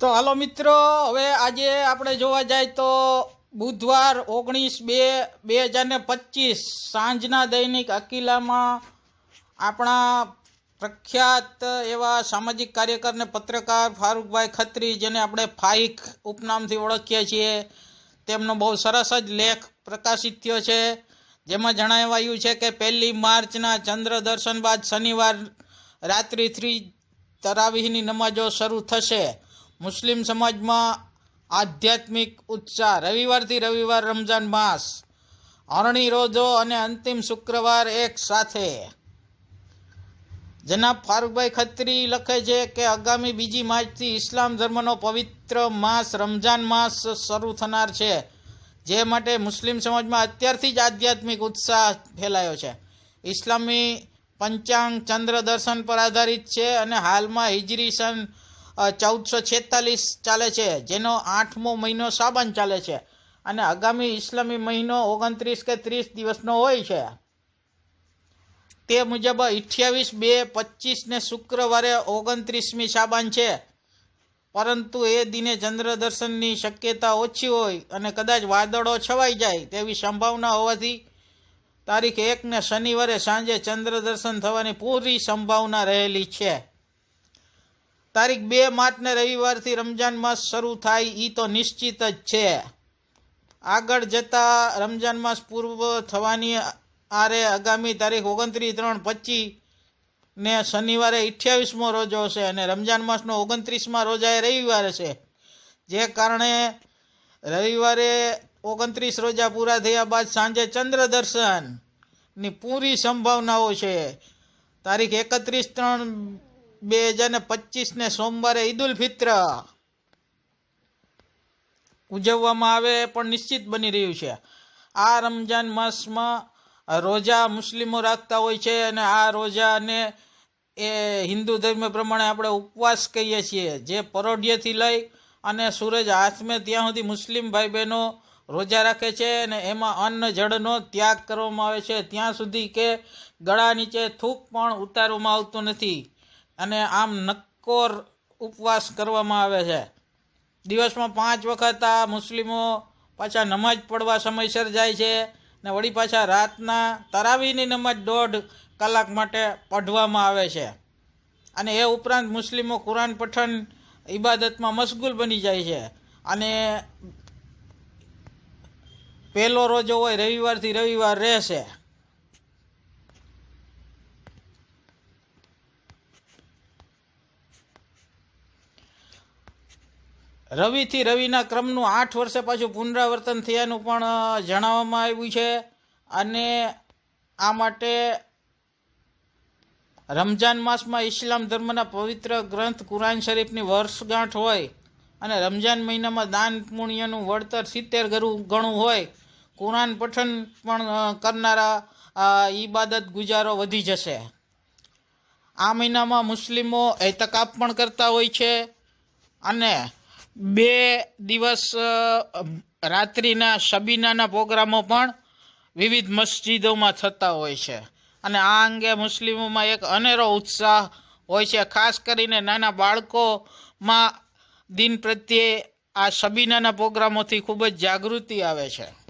તો હાલો મિત્રો, હવે આજે આપણે જોવા જાય તો બુધવાર ઓગણીસ બે બે હજાર ને પચીસ સાંજના દૈનિક અકીલામાં આપણા પ્રખ્યાત એવા સામાજિક કાર્યકર ને પત્રકાર ફારૂકભાઈ ખત્રી, જેને આપણે ફાઇક ઉપનામથી ઓળખીએ છીએ. તેમનો બહુ સરસ જ લેખ પ્રકાશિત થયો છે. જેમાં જણાવાયું છે કે પહેલી માર્ચના ચંદ્ર દર્શન બાદ શનિવાર રાત્રિથી તરાવીહની નમાજો શરૂ થશે. મુસ્લિમ સમાજમાં આધ્યાત્મિક ઉત્સાહ. રવિવારથી રવિવાર રમઝાન માસ. અરણી રોજો અને અંતિમ શુક્રવાર એક સાથે. જનાબ ફારૂકભાઈ ખત્રી લખે છે કે આગામી બીજી માર્ચથી ઇસ્લામ ધર્મનો પવિત્ર માસ, રમઝાન માસ શરૂ થનાર છે. જે માટે મુસ્લિમ સમાજમાં અત્યારથી જ આધ્યાત્મિક ઉત્સાહ ફેલાયો છે. ઇસ્લામી પંચાંગ ચંદ્ર દર્શન પર આધારિત છે અને હાલમાં હિજરી સન ચૌદસો છેતાલીસ ચાલે છે, જેનો આઠમો મહિનો સાબાન ચાલે છે અને આગામી ઇસ્લામી મહિનો ઓગણત્રીસ કે ત્રીસ દિવસનો હોય છે. તે મુજબ અઠ્યાવીસ બે પચીસ ને શુક્રવારે ઓગણત્રીસમી સાબાન છે. પરંતુ એ દિને ચંદ્ર દર્શનની શક્યતા ઓછી હોય અને કદાચ વાદળો છવાઈ જાય તેવી સંભાવના હોવાથી તારીખ એક ને શનિવારે સાંજે ચંદ્ર દર્શન થવાની પૂરી સંભાવના રહેલી છે. તારીખ બે માર્ચને રવિવારથી રમજાન માસ શરૂ થાય એ તો નિશ્ચિત જ છે. આગળ જતા રમજાન માસ પૂર્વ થવાની આરે આગામી તારીખ ઓગણત્રીસ ત્રણ પચીસ ને શનિવારે અઠ્યાવીસમો રોજો છે અને રમજાન માસનો ઓગણત્રીસમાં રોજા એ રવિવારે છે જે કારણે રવિવારે ઓગણત્રીસ રોજા પૂરા થયા બાદ સાંજે ચંદ્ર દર્શનની પૂરી સંભાવનાઓ છે. તારીખ એકત્રીસ ત્રણ બે હજાર ને પચીસ ને સોમવારે ઈદ ઉલ ફિત્ર ઉજવવામાં આવે પણ નિશ્ચિત બની રહ્યું છે. આ રમજાન માસમાં રોજા મુસ્લિમો રાખતા હોય છે અને આ રોજાને એ હિન્દુ ધર્મ પ્રમાણે આપણે ઉપવાસ કહીએ છીએ. જે પરોઢિયેથી લઈ અને સૂરજ હાથમે ત્યાં સુધી મુસ્લિમ ભાઈ બહેનો રોજા રાખે છે અને એમાં અન્ન, જળનો ત્યાગ કરવામાં આવે છે. ત્યાં સુધી કે ગળા નીચે થૂક પણ ઉતારવામાં આવતું નથી. અને આમ નક્કોર ઉપવાસ કરવામાં આવે છે. દિવસમાં પાંચ વખત આ મુસ્લિમો પાછા નમાજ પડવા સમયસર જાય છે ને વળી પાછા રાતના તરાવીની નમાજ દોઢ કલાક માટે પઢવામાં આવે છે. અને એ ઉપરાંત મુસ્લિમો કુરાન પઠન ઇબાદતમાં મશગુલ બની જાય છે. અને પહેલો રોજો હોય રવિવારથી રવિવાર રહેશે રવિથી રવિના ક્રમનું આઠ વર્ષે પાછું પુનરાવર્તન થયાનું પણ જણાવવામાં આવ્યું છે. અને આ માટે રમજાન માસમાં ઇસ્લામ ધર્મના પવિત્ર ગ્રંથ કુરાન શરીફની વર્ષગાંઠ હોય અને રમજાન મહિનામાં દાન પુણ્યનું વળતર સિત્તેર ગણું હોય, કુરાન પઠન પણ કરનારા ઈબાદત ગુજારો વધી જશે. આ મહિનામાં મુસ્લિમો એતકાફ પણ કરતા હોય છે અને બે દિવસ રાત્રિના શબીનાના પ્રોગ્રામો પણ વિવિધ મસ્જિદોમાં થતા હોય છે. અને આ અંગે મુસ્લિમોમાં એક અનેરો ઉત્સાહ હોય છે. ખાસ કરીને નાના બાળકોમાં દિન પ્રત્યે આ શબીનાના પ્રોગ્રામોથી ખૂબ જ જાગૃતિ આવે છે.